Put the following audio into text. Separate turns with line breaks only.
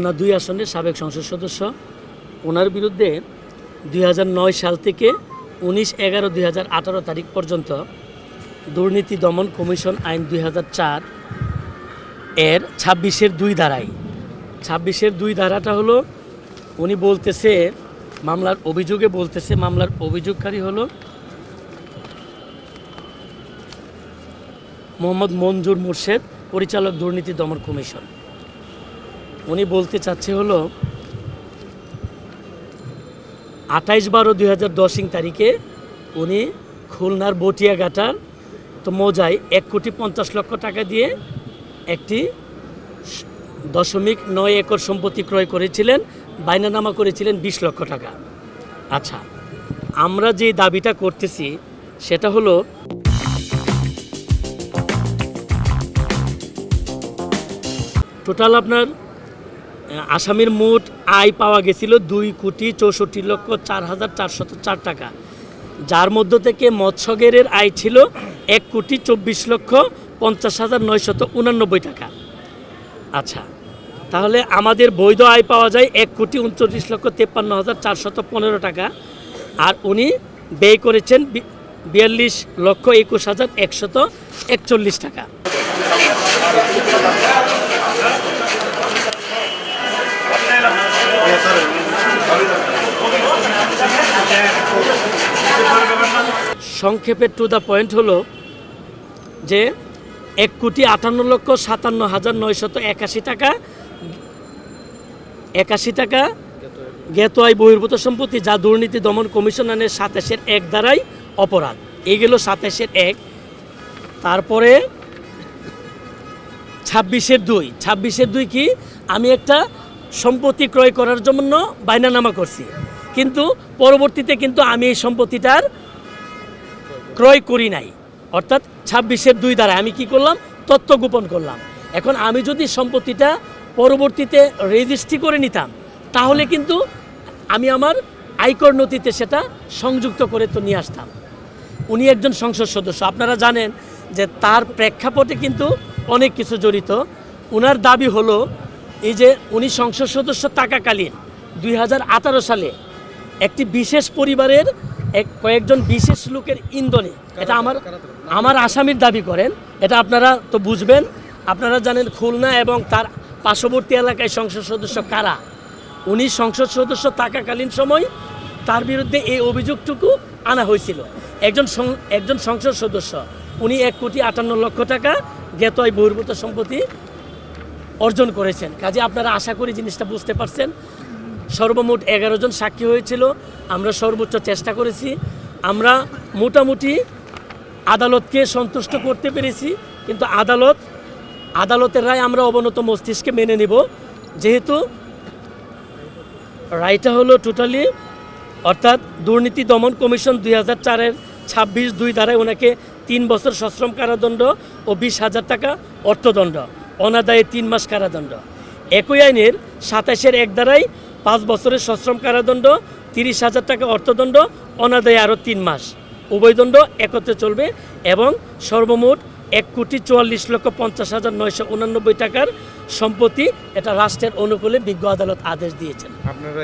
খুলনা দুই আসনের সাবেক সংসদ সদস্য। ওনার বিরুদ্ধে দুই হাজার নয় সাল থেকে উনিশ এগারো দুই তারিখ পর্যন্ত দুর্নীতি দমন কমিশন আইন দুই হাজার চার এর ছাব্বিশের দুই ধারায়। ছাব্বিশের দুই ধারাটা হলো, উনি বলতেছে, মামলার অভিযোগে বলতেছে, মামলার অভিযোগকারী হলো মোহাম্মদ মঞ্জুর মুর্শেদ, পরিচালক দুর্নীতি দমন কমিশন। উনি বলতে চাচ্ছে হলো, আঠাইশ বারো দুই হাজার দশিং তারিখে উনি খুলনার বটিয়াঘাটার তো মৌজায় এক কোটি পঞ্চাশ লক্ষ টাকা দিয়ে একটি দশমিক নয় একর সম্পত্তি ক্রয় করেছিলেন, বাইনানামা করেছিলেন বিশ লক্ষ টাকা। আচ্ছা আমরা যে দাবিটা করতেছি সেটা হলো, টোটাল আপনার আসামির মোট আয় পাওয়া গেছিল দুই কোটি চৌষট্টি লক্ষ চার হাজার চারশত চার টাকা। যার মধ্য থেকে মৎস্যগেরের আয় ছিল এক কোটি চব্বিশ লক্ষ পঞ্চাশ হাজার নয়শত উনানব্বই টাকা। আচ্ছা তাহলে আমাদের বৈধ আয় পাওয়া যায় এক কোটি উনচল্লিশ লক্ষ তেপ্পান্ন হাজার চারশত পনেরো টাকা। আর উনি ব্যয় করেছেন বিয়াল্লিশ লক্ষ একুশ হাজার একশত একচল্লিশ টাকা। সংক্ষেপে টু দ্য পয়েন্ট হলো যে এক কোটি আটান্ন লক্ষ সাতান্ন হাজার নয়শত একাশি টাকা একাশি টাকা জ্ঞাত আয় বহির্ভূত সম্পত্তি যা দুর্নীতি দমন কমিশন আইনের সাতাশের এক দ্বারাই অপরাধ। এই গেল সাতাশের এক। তারপরে ছাব্বিশের দুই। ছাব্বিশের দুই কি? আমি একটা সম্পত্তি ক্রয় করার জন্য বাইনানামা করছি। কিন্তু পরবর্তীতে কিন্তু আমি এই সম্পত্তিটার ক্রয় করি নাই। অর্থাৎ ছাব্বিশের দুই দ্বারা আমি কি করলাম? তথ্য গোপন করলাম। এখন আমি যদি সম্পত্তিটা পরবর্তীতে রেজিস্ট্রি করে নিতাম, তাহলে কিন্তু আমি আমার আয়কর নথিতে সেটা সংযুক্ত করে তো নিয়ে আসতাম। উনি একজন সংসদ সদস্য। আপনারা জানেন যে তার প্রেক্ষাপটে কিন্তু অনেক কিছু জড়িত। ওনার দাবি হলো, এই যে উনি সংসদ সদস্য থাকাকালীন দুই হাজার আঠারো সালে একটি বিশেষ পরিবারের এক কয়েকজন বিশেষ লোকের ইন্ধনে। এটা আমার আমার আসামির দাবি করেন। এটা আপনারা তো বুঝবেন। আপনারা জানেন খুলনা এবং তার পার্শ্ববর্তী এলাকায় সংসদ সদস্য কারা? উনি সংসদ সদস্য থাকাকালীন সময় তার বিরুদ্ধে এই অভিযোগটুকু আনা হয়েছিল। একজন একজন সংসদ সদস্য। উনি এক কোটি আটান্ন লক্ষ টাকা আয় বহির্ভূত সম্পত্তি অর্জন করেছেন। কাজে আপনারা আশা করি জিনিসটা বুঝতে পারছেন। সর্বমোট এগারো জন সাক্ষী হয়েছিল। আমরা সর্বোচ্চ চেষ্টা করেছি। আমরা মোটামুটি আদালতকে সন্তুষ্ট করতে পেরেছি। কিন্তু আদালত, আদালতের রায় আমরা অবনত মস্তিষ্কে মেনে নেব। যেহেতু রায়টা হলো টোটালি অর্থাৎ দুর্নীতি দমন কমিশন দুই হাজার চারের ছাব্বিশ দুই ধারায় ওনাকে তিন বছর সশ্রম কারাদণ্ড ও বিশ হাজার টাকা অর্থদণ্ড, অনাদায়ে তিন মাস কারাদণ্ড। একই আইনের সাতাশের এক দ্বারাই পাঁচ বছরের সশ্রম কারাদণ্ড, তিরিশ হাজার টাকা অর্থদণ্ড, অনাদায় আরও তিন মাস। উভয়দণ্ড একত্রে চলবে এবং সর্বমোট এক কোটি চুয়াল্লিশ লক্ষ পঞ্চাশ হাজার নয়শো উনানব্বই টাকার সম্পত্তি এটা রাষ্ট্রের অনুকূলে বিজ্ঞ আদালত আদেশ দিয়েছেন।
আপনারা